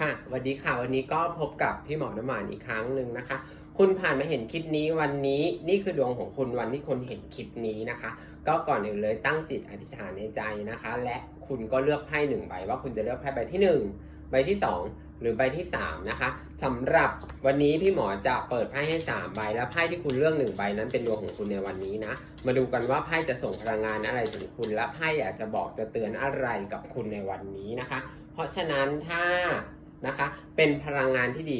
ค่ะสวัสดีค่ะ วันนี้ก็พบกับพี่หมอน้ำหวานอีกครั้งหนึ่งนะคะ คุณผ่านมาเห็นคลิปนี้วันนี้นี่คือดวงของคุณวันที่คุณเห็นคลิปนี้นะคะ ก็ก่อนอื่นเลยตั้งจิตอธิษฐานในใจนะคะ และคุณก็เลือกไพ่หนึ่งใบว่าคุณจะเลือกไพ่ใบที่หนึ่งใบที่สองหรือใบที่สามนะคะสำหรับวันนี้พี่หมอจะเปิดไพ่ให้สามใบ และไพ่ที่คุณเลือกหนึ่งใบนั้นเป็นดวงของคุณในวันนี้นะ มาดูกันว่าไพ่จะส่งพลังงานอะไรถึงคุณและไพ่อยากจะบอกจะเตือนอะไรกับคุณในวันนี้นะคะ เพราะฉะนั้นถ้า นะคะ เป็นพลังงานที่ดี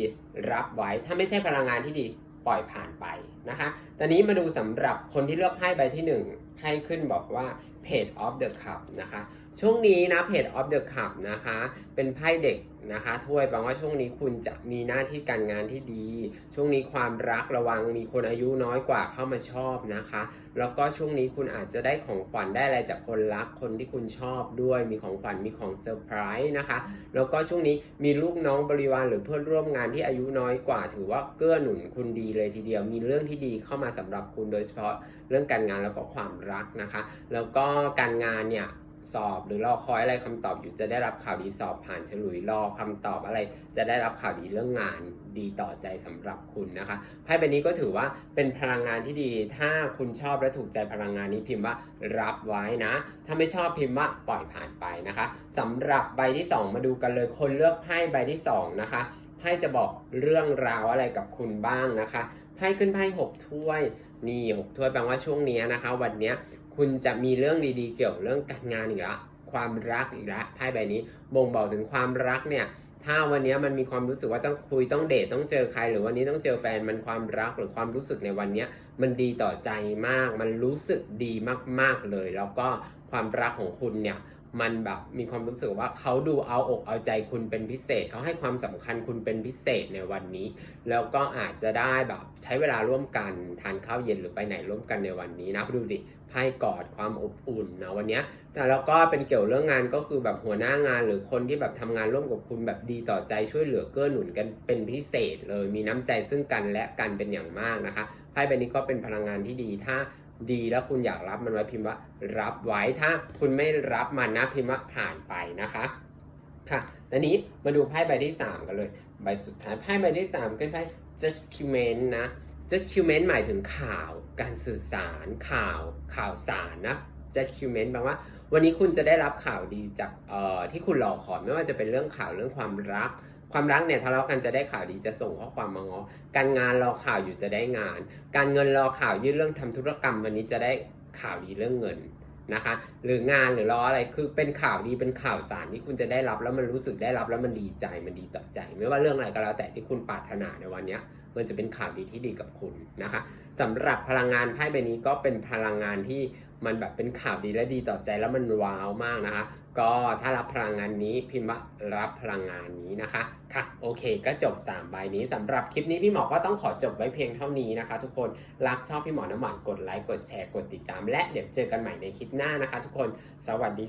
รับไว้ ถ้าไม่ใช่พลังงานที่ดีปล่อยผ่านไปนะคะ ตอนนี้มาดูสำหรับคนที่เลือกไพ่ใบที่หนึ่งไพ่ขึ้นบอกว่า Page of the Cup นะคะ ช่วงนี้นะ Page of the Cup นะคะ เป็นไพ่เด็กนะคะถ้วยแปลว่าช่วงนี้คุณจะมีหน้าที่การงานที่ดี ช่วงนี้ความรักระวังมีคนอายุน้อยกว่าเข้ามาชอบนะคะ แล้วก็ช่วงนี้คุณอาจจะได้ของขวัญได้อะไรจากคนรักคนที่คุณชอบด้วยมีของขวัญมีของเซอร์ไพรส์นะคะ แล้วก็ช่วงนี้มีลูกน้องบริวารหรือเพื่อนร่วมงานที่อายุน้อยกว่า ถือว่าเกื้อหนุนคุณดีเลยทีเดียว มีเรื่องที่ดีเข้ามาสำหรับคุณโดยเฉพาะเรื่องการงานแล้วก็ความรักนะคะ แล้วก็การงานเนี่ย สอบ หรือรอคอยอะไรคำตอบอยู่จะได้รับข่าวดีสอบผ่านฉลุยรอคำตอบอะไร จะได้รับข่าวดีเรื่องงานดีต่อใจสำหรับคุณนะคะไพ่ใบนี้ก็ถือว่าเป็นพลังงานที่ดี ถ้าคุณชอบและถูกใจพลังงานนี้พิมพ์ว่ารับไว้นะ ถ้าไม่ชอบพิมพ์ว่าปล่อยผ่านไปนะคะสำหรับใบที่ 2 มาดูกันเลยคนเลือกไพ่ใบที่2นะคะไพ่จะบอกเรื่องราวอะไรกับคุณบ้างนะคะไพ่ขึ้นไพ่หกถ้วย นี่หกถ้วยแปลว่าช่วงนี้นะคะ วันนี้คุณจะมีเรื่องดีๆ เกี่ยวกับเรื่องการงานอีกละความรักอีกละไพ่ใบนี้บ่งบอกถึงความรักเนี่ยถ้าวันนี้มันมีความรู้สึกว่าต้องคุยต้องเดทต้องเจอใคร หรือวันนี้ต้องเจอแฟนมันความรักหรือความรู้สึกในวันนี้มันดีต่อใจมาก มันรู้สึกดีมากๆเลย แล้วก็ ความรักของคุณเนี่ยมันแบบมีความรู้สึกว่าเขาดูเอาอกเอาใจคุณเป็นพิเศษเขาให้ความสำคัญคุณเป็นพิเศษในวันนี้ แล้วก็อาจจะได้แบบใช้เวลาร่วมกันทานข้าวเย็นหรือไปไหนร่วมกันในวันนี้นะดูสิไพ่กอดความอบอุ่นนะวันนี้แต่แล้วก็เป็นเกี่ยวเรื่องงานก็คือแบบหัวหน้างานหรือคนที่แบบทำงานร่วมกับคุณแบบดีต่อใจช่วยเหลือเกื้อหนุนกันเป็นพิเศษเลยมีน้ำใจซึ่งกันและกันเป็นอย่างมากนะคะไพ่ใบนี้ก็เป็นพลังงานที่ดีถ้า ดีแล้วคุณอยากรับมันไว้พิมพ์ว่า รับไว้ถ้าคุณไม่รับมันนะพิมพ์ว่าผ่านไปนะคะค่ะตอนนี้มาดูไพ่ใบที่ 3 กันเลยใบสุดท้ายไพ่ใบที่3คือไพ่ judgment นะ judgment หมายถึงข่าว การสื่อสาร ข่าว ข่าวสารนะ judgment แปลว่า วันนี้คุณจะได้รับข่าวดีจากเอ่อที่คุณรอคอยไม่ว่าจะเป็นเรื่องข่าวเรื่องความรัก ความรักเนี่ยทะเลาะกันจะได้ข่าวดีจะส่งข้อความมาง้อการงานรอข่าวอยู่จะได้งาน การเงินรอข่าวยื่นเรื่องทำธุรกรรมวันนี้จะได้ข่าวดีเรื่องเงินนะคะ หรืองานหรือรออะไรคือเป็นข่าวดีเป็นข่าวสารที่คุณจะได้รับแล้วมันรู้สึกได้รับแล้วมันดีใจมันดีต่อใจ ไม่ว่าเรื่องอะไรก็แล้วแต่ที่คุณปรารถนาในวันเนี้ย มันจะเป็นข่าวดีที่ดีกับคุณนะคะสำหรับพลังงานไพ่ใบนี้ก็เป็นพลังงานที่มันแบบเป็นข่าวดีและดีต่อใจแล้วมันว้าวมากนะคะ ก็ถ้ารับพลังงานนี้พิมพ์ว่ารับพลังงานนี้นะคะค่ะโอเค ก็จบ3ใบนี้สำหรับคลิปนี้พี่หมอก็ต้องขอจบไว้เพียงเท่านี้นะคะ ทุกคนรักชอบพี่หมอน้ำหวานกดไลค์กดแชร์กดติดตาม และเดี๋ยวเจอกันใหม่ในคลิปหน้านะคะ ทุกคนสวัสดี